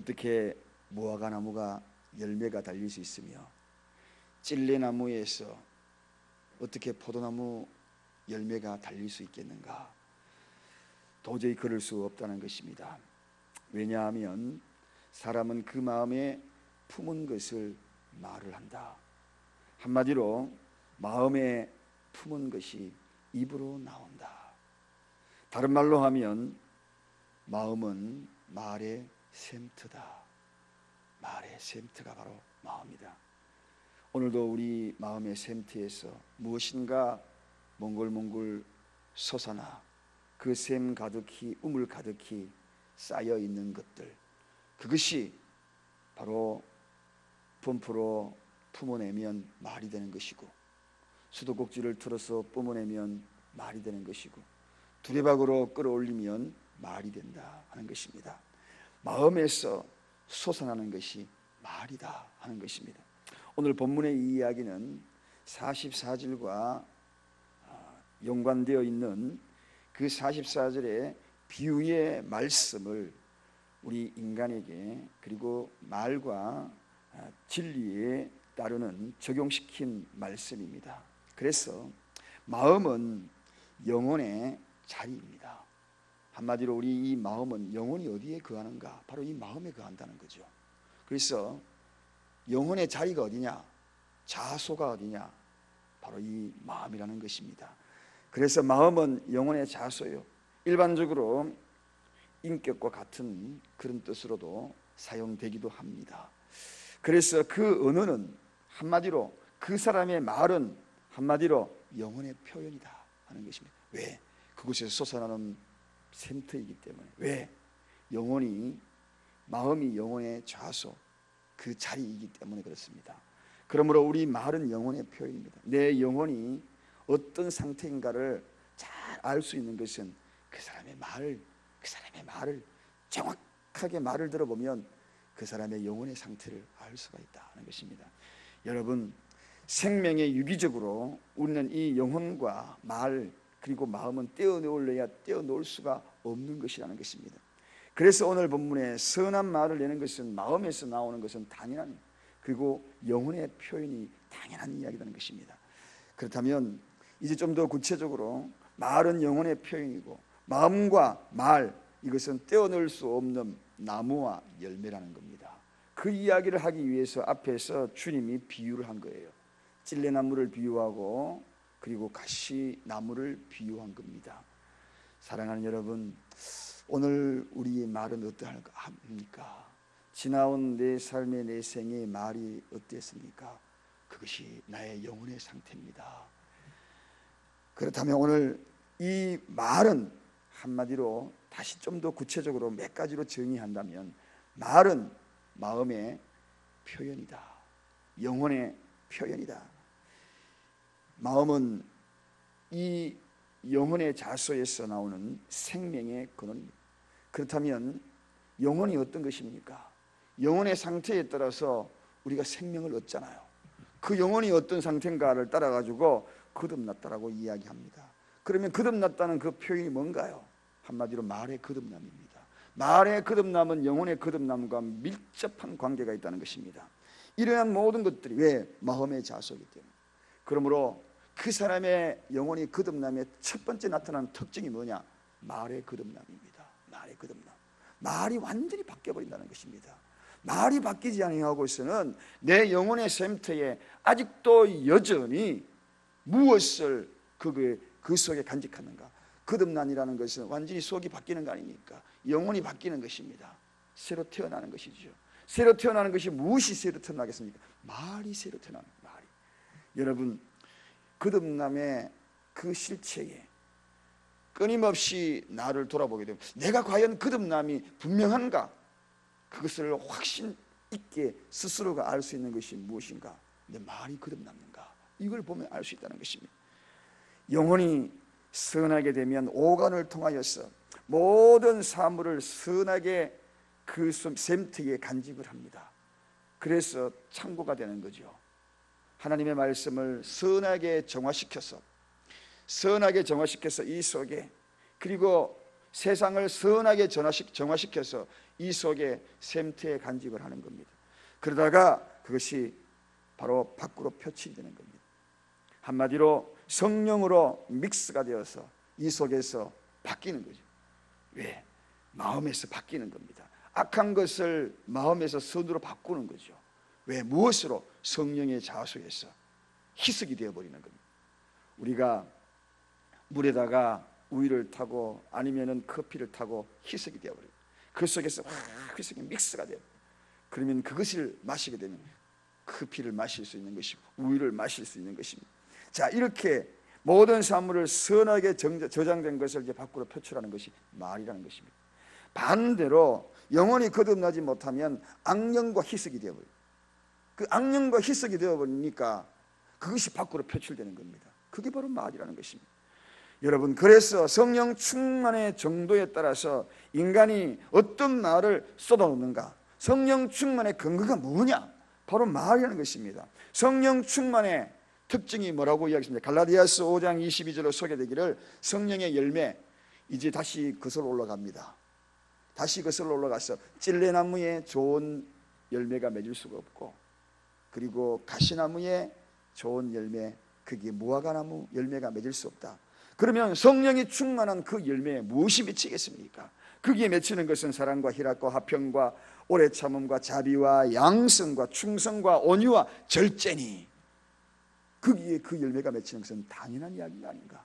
어떻게 무화과 나무가 열매가 달릴 수 있으며 찔레나무에서 어떻게 포도나무 열매가 달릴 수 있겠는가? 도저히 그럴 수 없다는 것입니다. 왜냐하면 사람은 그 마음에 품은 것을 말을 한다. 한마디로 마음에 품은 것이 입으로 나온다. 다른 말로 하면 마음은 말의 샘트다. 말의 샘트가 바로 마음이다. 오늘도 우리 마음의 샘트에서 무엇인가 몽글몽글 솟아나 그 샘 가득히 우물 가득히 쌓여 있는 것들 그것이 바로 펌프로 품어내면 말이 되는 것이고 수도꼭지를 틀어서 뿜어내면 말이 되는 것이고 두레박으로 끌어올리면 말이 된다 하는 것입니다. 마음에서 솟아나는 것이 말이다 하는 것입니다. 오늘 본문의 이 이야기는 44절과 연관되어 있는 그 44절의 비유의 말씀을 우리 인간에게 그리고 말과 아, 진리에 따르는 적용시킨 말씀입니다. 그래서 마음은 영혼의 자리입니다. 한마디로 우리 이 마음은 영혼이 어디에 거하는가? 바로 이 마음에 거한다는 거죠. 그래서 영혼의 자리가 어디냐? 자소가 어디냐? 바로 이 마음이라는 것입니다. 그래서 마음은 영혼의 자소요. 일반적으로 인격과 같은 그런 뜻으로도 사용되기도 합니다. 그래서 그 언어는 한마디로 그 사람의 말은 한마디로 영혼의 표현이다 하는 것입니다. 왜? 그곳에서 솟아나는 센터이기 때문에 왜? 영혼이 마음이 영혼의 좌소 그 자리이기 때문에 그렇습니다. 그러므로 우리 말은 영혼의 표현입니다. 내 영혼이 어떤 상태인가를 잘 알 수 있는 것은 그 사람의 말을 그 사람의 말을 정확하게 말을 들어보면 그 사람의 영혼의 상태를 알 수가 있다 하는 것입니다. 여러분 생명의 유기적으로 우리는 이 영혼과 말 그리고 마음은 떼어놓으려야 떼어놓을 수가 없는 것이라는 것입니다. 그래서 오늘 본문에 선한 말을 내는 것은 마음에서 나오는 것은 당연한 그리고 영혼의 표현이 당연한 이야기라는 것입니다. 그렇다면 이제 좀 더 구체적으로 말은 영혼의 표현이고 마음과 말 이것은 떼어놓을 수 없는 나무와 열매라는 겁니다. 그 이야기를 하기 위해서 앞에서 주님이 비유를 한 거예요. 찔레나무를 비유하고 그리고 가시나무를 비유한 겁니다. 사랑하는 여러분, 오늘 우리의 말은 어떠합니까? 지나온 내 삶의 내 생의 말이 어땠습니까? 그것이 나의 영혼의 상태입니다. 그렇다면 오늘 이 말은 한마디로 다시 좀 더 구체적으로 몇 가지로 정의한다면 말은 마음의 표현이다. 영혼의 표현이다. 마음은 이 영혼의 자소에서 나오는 생명의 근원입니다. 그렇다면 영혼이 어떤 것입니까? 영혼의 상태에 따라서 우리가 생명을 얻잖아요. 그 영혼이 어떤 상태인가를 따라 가지고 거듭났다라고 이야기합니다. 그러면 거듭났다는 그 표현이 뭔가요? 한마디로 말의 거듭남입니다. 말의 거듭남은 영혼의 거듭남과 밀접한 관계가 있다는 것입니다. 이러한 모든 것들이 왜 마음의 자소이기 때문에. 그러므로 그 사람의 영혼이 거듭남의 첫 번째 나타나는 특징이 뭐냐? 말의 거듭남입니다. 말의 거듭남. 말이 완전히 바뀌어 버린다는 것입니다. 말이 바뀌지 있어는 내 영혼의 샘터에 아직도 여전히 무엇을 그, 그 속에 간직하는가? 거듭난이라는 것은 완전히 속이 바뀌는 거 아닙니까? 영혼이 바뀌는 것입니다. 새로 태어나는 것이죠. 새로 태어나는 것이 무엇이 새로 태어나겠습니까? 말이 새로 태어나는 말이. 여러분 거듭남의 그 실체에 끊임없이 나를 돌아보게 되면 내가 과연 거듭남이 분명한가? 그것을 확신 있게 스스로가 알 수 있는 것이 무엇인가? 내 말이 거듭났는가? 이걸 보면 알 수 있다는 것입니다. 영혼이 선하게 되면 오간을 통하여서 모든 사물을 선하게 그 샘트에 간직을 합니다. 그래서 창고가 되는 거죠. 하나님의 말씀을 선하게 정화시켜서 선하게 정화시켜서 이 속에 그리고 세상을 선하게 정화시켜서 이 속에 샘트에 간직을 하는 겁니다. 그러다가 그것이 바로 밖으로 표출되는 겁니다. 한마디로 성령으로 믹스가 되어서 이 속에서 바뀌는 거죠. 왜? 마음에서 바뀌는 겁니다. 악한 것을 마음에서 선으로 바꾸는 거죠. 왜? 무엇으로? 성령의 자소에서 희석이 되어버리는 겁니다. 우리가 물에다가 우유를 타고 아니면은 커피를 타고 희석이 되어버려요. 그 속에서 확 희석이 믹스가 돼요. 그러면 그것을 마시게 되면 커피를 마실 수 있는 것이고 우유를 마실 수 있는 것입니다. 자 이렇게 모든 사물을 선하게 정- 저장된 것을 이제 밖으로 표출하는 것이 말이라는 것입니다. 반대로 영혼이 거듭나지 못하면 악령과 희석이 되어버려요. 그 악령과 희석이 되어버리니까 그것이 밖으로 표출되는 겁니다. 그게 바로 말이라는 것입니다. 여러분 그래서 성령 충만의 정도에 따라서 인간이 어떤 말을 쏟아놓는가? 성령 충만의 근거가 뭐냐? 바로 말이라는 것입니다. 성령 충만의 특징이 뭐라고 이야기했습니다 갈라디아스 5장 22절로 소개되기를 성령의 열매 이제 다시 그슬 올라갑니다. 다시 그슬 올라가서 찔레나무에 좋은 열매가 맺을 수가 없고 그리고 가시나무에 좋은 열매 그게 무화과나무 열매가 맺을 수 없다 그러면 성령이 충만한 그 열매에 무엇이 맺히겠습니까? 거기에 맺히는 것은 사랑과 희락과 화평과 오래 참음과 자비와 양성과 충성과 온유와 절제니 거기에 그 열매가 맺히는 것은 당연한 이야기가 아닌가?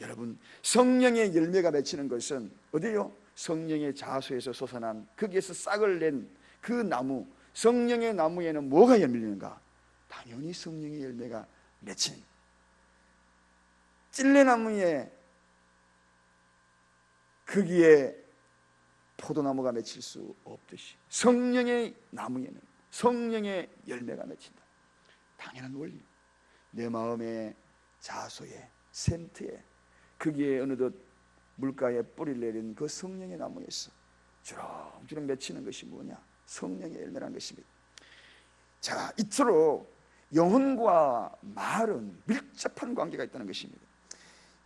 여러분 성령의 열매가 맺히는 것은 어디요? 성령의 자소에서 솟아난 거기에서 싹을 낸 그 나무 성령의 나무에는 뭐가 열리는가? 당연히 성령의 열매가 맺힌 찔레나무에 거기에 포도나무가 맺힐 수 없듯이 성령의 나무에는 성령의 열매가 맺힌다. 당연한 원리. 내 마음의 자소에 샘트에 거기에 어느덧 물가에 뿌리를 내린 그 성령의 나무에서 주렁주렁 맺히는 것이 뭐냐? 성령의 열매라는 것입니다. 자, 이토록 영혼과 말은 밀접한 관계가 있다는 것입니다.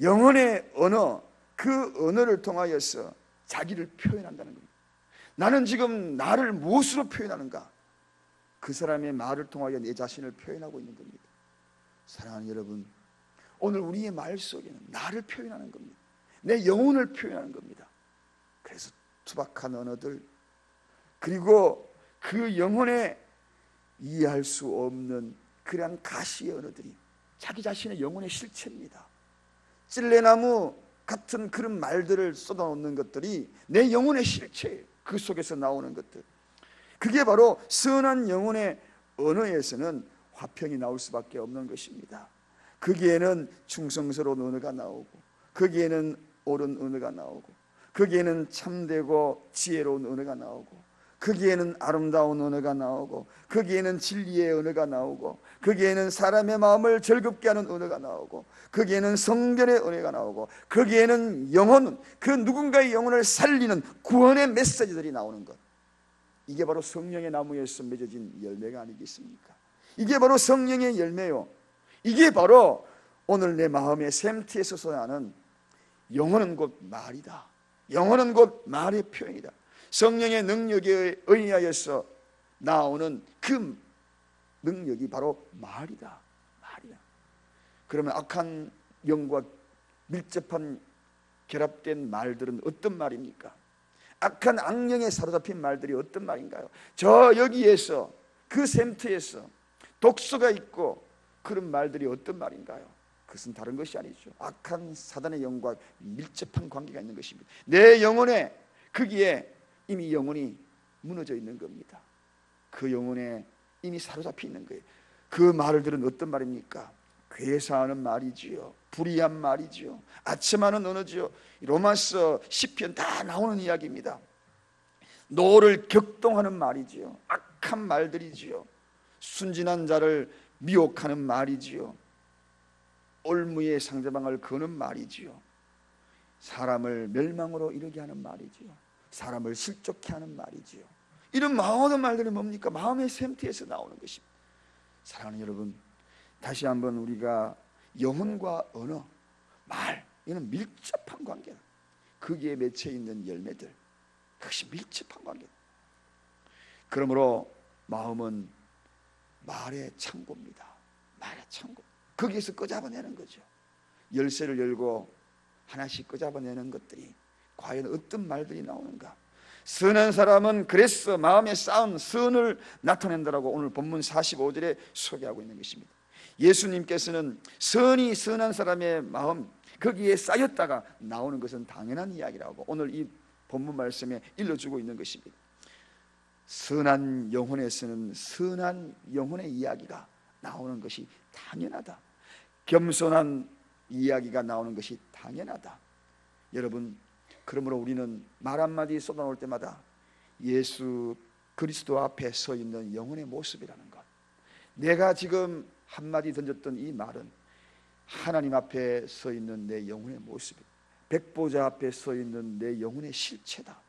영혼의 언어, 그 언어를 통하여서 자기를 표현한다는 겁니다. 나는 지금 나를 무엇으로 표현하는가? 그 사람의 말을 통하여 내 자신을 표현하고 있는 겁니다. 사랑하는 여러분, 오늘 우리의 말 속에는 나를 표현하는 겁니다. 내 영혼을 표현하는 겁니다. 투박한 언어들, 그리고 그 영혼에 이해할 수 없는 그러한 가시의 언어들이 자기 자신의 영혼의 실체입니다. 찔레나무 같은 그런 말들을 쏟아놓는 것들이 내 영혼의 실체, 그 속에서 나오는 것들. 그게 바로 선한 영혼의 언어에서는 화평이 나올 수밖에 없는 것입니다. 거기에는 충성스러운 언어가 나오고, 거기에는 옳은 언어가 나오고, 거기에는 참되고 지혜로운 언어가 나오고, 거기에는 아름다운 언어가 나오고 거기에는 진리의 언어가 나오고 거기에는 사람의 마음을 즐겁게 하는 언어가 나오고 거기에는 성결의 언어가 나오고 거기에는 영혼 그 누군가의 영혼을 살리는 구원의 메시지들이 나오는 것 이게 바로 성령의 나무에서 맺어진 열매가 아니겠습니까? 이게 바로 성령의 열매요. 이게 바로 오늘 내 마음의 샘트에서 솟아나는 영혼은 곧 말이다. 영혼은 곧 말의 표현이다. 성령의 능력에 의하여서 나오는 그 능력이 바로 말이다. 말이다. 그러면 악한 영과 밀접한 결합된 말들은 어떤 말입니까? 악한 악령에 사로잡힌 말들이 어떤 말인가요? 저 여기에서 그 샘트에서 독소가 있고 그런 말들이 어떤 말인가요? 그것은 다른 것이 아니죠. 악한 사단의 영과 밀접한 관계가 있는 것입니다. 내 영혼에 거기에 이미 영혼이 무너져 있는 겁니다. 그 영혼에 이미 사로잡혀 있는 거예요. 그 말을 들은 어떤 말입니까? 괴사하는 말이지요. 불의한 말이지요. 아첨하는 언어지요. 로마서 시편 다 나오는 이야기입니다. 노를 격동하는 말이지요. 악한 말들이지요. 순진한 자를 미혹하는 말이지요. 올무의 상대방을 거는 말이지요. 사람을 멸망으로 이르게 하는 말이지요. 사람을 실족케 하는 말이지요. 이런 모든 말들이 뭡니까? 마음의 샘트에서 나오는 것입니다. 사랑하는 여러분, 다시 한번 우리가 영혼과 언어, 말, 이는 밀접한 관계다. 거기에 맺혀 있는 열매들 그것이 밀접한 관계. 그러므로 마음은 말의 창고입니다. 말의 창고. 거기에서 꺼잡아내는 거죠. 열쇠를 열고 하나씩 꺼잡아내는 것들이 과연 어떤 말들이 나오는가? 선한 사람은 그래서 마음에 쌓은 선을 나타낸다라고 오늘 본문 45절에 소개하고 있는 것입니다. 예수님께서는 선이 선한 사람의 마음 거기에 쌓였다가 나오는 것은 당연한 이야기라고 오늘 이 본문 말씀에 일러주고 있는 것입니다. 선한 영혼에서는 선한 영혼의 이야기가 나오는 것이 당연하다. 겸손한 이야기가 나오는 것이 당연하다. 여러분, 그러므로 우리는 말 한마디 쏟아놓을 때마다 예수 그리스도 앞에 서 있는 영혼의 모습이라는 것. 내가 지금 한마디 던졌던 이 말은 하나님 앞에 서 있는 내 영혼의 모습, 백보자 앞에 서 있는 내 영혼의 실체다.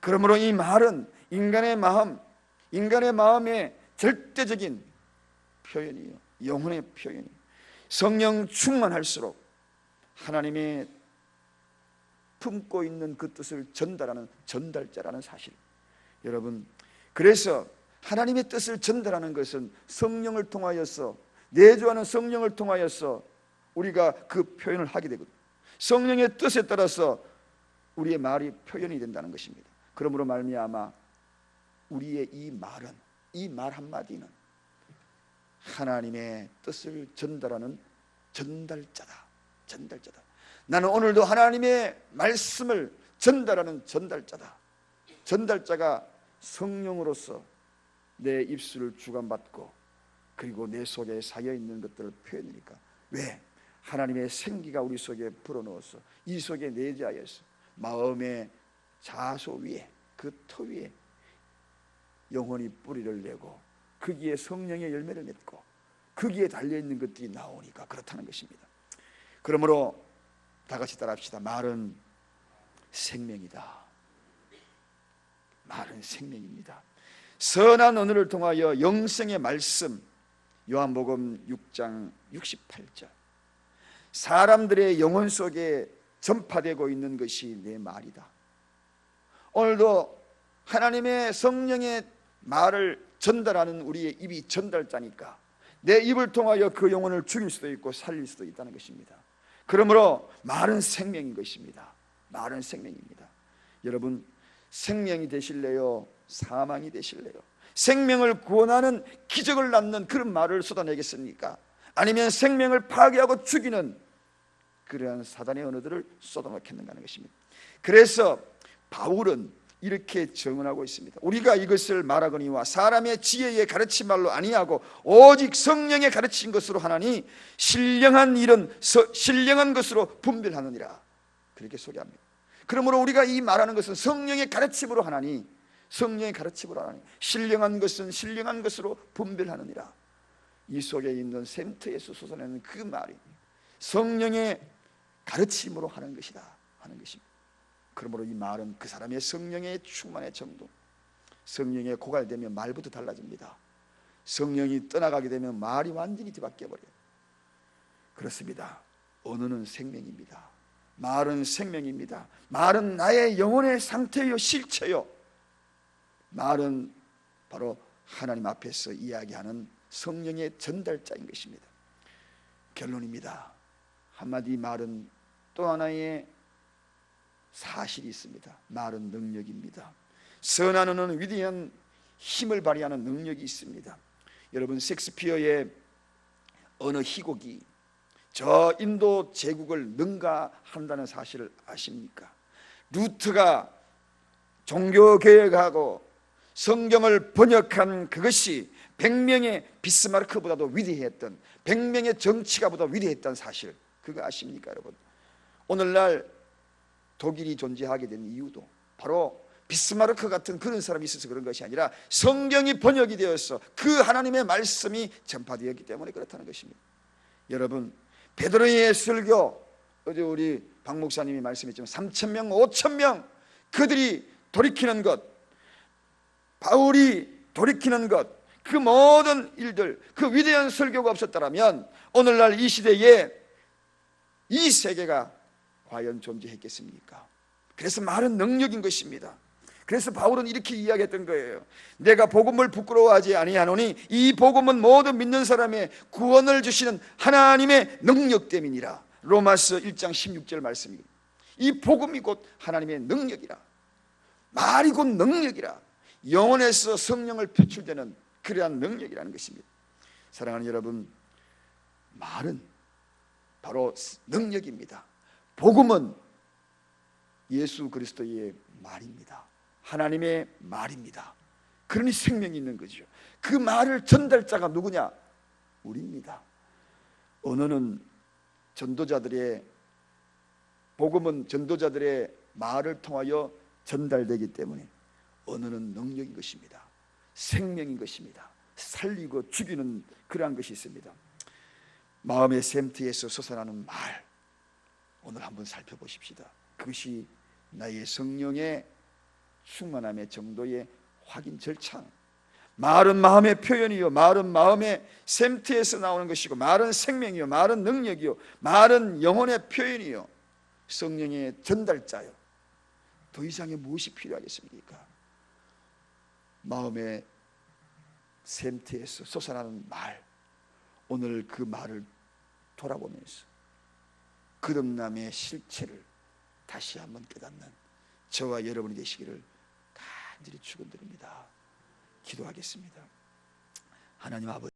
그러므로 이 말은 인간의 마음, 인간의 마음의 절대적인 표현이요. 영혼의 표현이. 성령 충만할수록 하나님의 품고 있는 그 뜻을 전달하는 전달자라는 사실. 여러분, 그래서 하나님의 뜻을 전달하는 것은 성령을 통하여서 내주하는 성령을 통하여서 우리가 그 표현을 하게 되거든요. 성령의 뜻에 따라서 우리의 말이 표현이 된다는 것입니다. 그러므로 말미암아 우리의 이 말은 이 말 한마디는 하나님의 뜻을 전달하는 전달자다. 전달자다. 나는 오늘도 하나님의 말씀을 전달하는 전달자다. 전달자가 성령으로서 내 입술을 주관받고 그리고 내 속에 쌓여 있는 것들을 표현하니까 왜 하나님의 생기가 우리 속에 불어넣어서 이 속에 내재하여서 마음의 자소 위에 그 터 위에 영혼이 뿌리를 내고 거기에 성령의 열매를 맺고 거기에 달려 있는 것들이 나오니까 그렇다는 것입니다. 그러므로 다 같이 따라합시다. 말은 생명이다. 말은 생명입니다. 선한 언어를 통하여 영생의 말씀 요한복음 6장 68절 사람들의 영혼 속에 전파되고 있는 것이 내 말이다. 오늘도 하나님의 성령의 말을 전달하는 우리의 입이 전달자니까 내 입을 통하여 그 영혼을 죽일 수도 있고 살릴 수도 있다는 것입니다. 그러므로 말은 생명인 것입니다. 말은 생명입니다. 여러분 생명이 되실래요? 사망이 되실래요? 생명을 구원하는 기적을 낳는 그런 말을 쏟아내겠습니까? 아니면 생명을 파괴하고 죽이는 그러한 사단의 언어들을 쏟아놓겠는가 하는 것입니다. 그래서 바울은 이렇게 증언하고 있습니다. 우리가 이것을 말하거니와 사람의 지혜의 가르침 말로 아니하고 오직 성령의 가르친 것으로 하나니 신령한 일은 서, 신령한 것으로 분별하느니라. 그렇게 소개합니다. 그러므로 우리가 이 말하는 것은 성령의 가르침으로 하나니 성령의 가르침으로 하나니 신령한 것은 신령한 것으로 분별하느니라. 이 속에 있는 센터에서 솟아내는 그 말이 성령의 가르침으로 하는 것이다 하는 것입니다. 그러므로 이 말은 그 사람의 성령의 충만의 정도 성령에 고갈되면 말부터 달라집니다. 성령이 떠나가게 되면 말이 완전히 뒤바뀌어 버려요. 그렇습니다. 언어는 생명입니다. 말은 생명입니다. 말은 나의 영혼의 상태요 실체요. 말은 바로 하나님 앞에서 이야기하는 성령의 전달자인 것입니다. 결론입니다. 한마디 말은 또 하나의 사실이 있습니다. 말은 능력입니다. 언어는 위대한 힘을 발휘하는 능력이 있습니다. 여러분 섹스피어의 어느 희곡이 저 인도 제국을 능가한다는 사실을 아십니까? 루트가 종교 개혁하고 성경을 번역한 그것이 100명의 비스마르크보다도 위대했던 100명의 정치가보다 위대했던 사실 그거 아십니까 여러분? 오늘날 독일이 존재하게 된 이유도 바로 비스마르크 같은 그런 사람이 있어서 그런 것이 아니라 성경이 번역이 되어서 그 하나님의 말씀이 전파되었기 때문에 그렇다는 것입니다. 여러분 베드로의 설교 어제 우리 박 목사님이 말씀했지만 3천 명, 5천 명 그들이 돌이키는 것, 바울이 돌이키는 것, 그 모든 일들, 그 위대한 설교가 없었다면 오늘날 이 시대에 이 세계가 과연 존재했겠습니까? 그래서 말은 능력인 것입니다. 그래서 바울은 이렇게 이야기했던 거예요. 내가 복음을 부끄러워하지 아니하노니 이 복음은 모든 믿는 사람의 구원을 주시는 하나님의 능력 때문이라. 로마서 1장 16절 말씀입니다. 이 복음이 곧 하나님의 능력이라. 말이 곧 능력이라. 영혼에서 성령을 표출되는 그러한 능력이라는 것입니다. 사랑하는 여러분, 말은 바로 능력입니다. 복음은 예수 그리스도의 말입니다. 하나님의 말입니다. 그러니 생명이 있는 거죠. 그 말을 전달자가 누구냐? 우리입니다. 언어는 전도자들의 복음은 전도자들의 말을 통하여 전달되기 때문에 언어는 능력인 것입니다. 생명인 것입니다. 살리고 죽이는 그러한 것이 있습니다. 마음의 샘트에서 솟아나는 말 오늘 한번 살펴보십시다. 그것이 나의 성령의 충만함의 정도의 확인 절차. 말은 마음의 표현이요, 말은 마음의 샘트에서 나오는 것이고, 말은 생명이요, 말은 능력이요, 말은 영혼의 표현이요, 성령의 전달자요. 더 이상의 무엇이 필요하겠습니까? 마음의 샘트에서 솟아나는 말. 오늘 그 말을 돌아보면서 거듭남의 실체를 다시 한번 깨닫는 저와 여러분이 되시기를 간절히 축원드립니다. 기도하겠습니다. 하나님 아버지